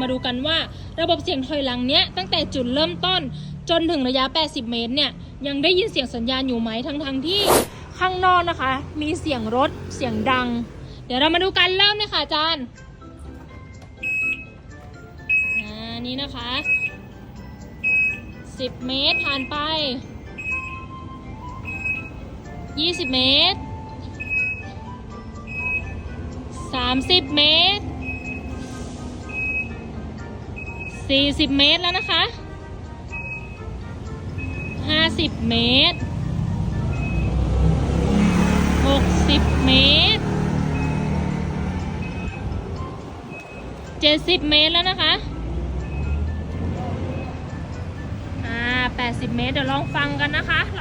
มาดูกันว่า ระบบเสียงถอยหลังเนี้ยตั้งแต่จุดเริ่มต้นจนถึงระยะ 80 เมตรเนี่ยยังได้ยินเสียงสัญญาณอยู่ไหมทั้งทงๆที่ข้างนอกนะคะ มีเสียงรถเสียงดัง เดี๋ยวเรามาดูกันเริ่มเลยค่ะอาจารย์อ่านี่นะคะ 10 เมตรผ่านไป 20 เมตร 30 เมตร 40 เมตรแล้วนะคะ 50 เมตร 60 เมตร 70 เมตรแล้วนะคะ อ่า 80 เมตร เดี๋ยวลองฟังกันนะคะล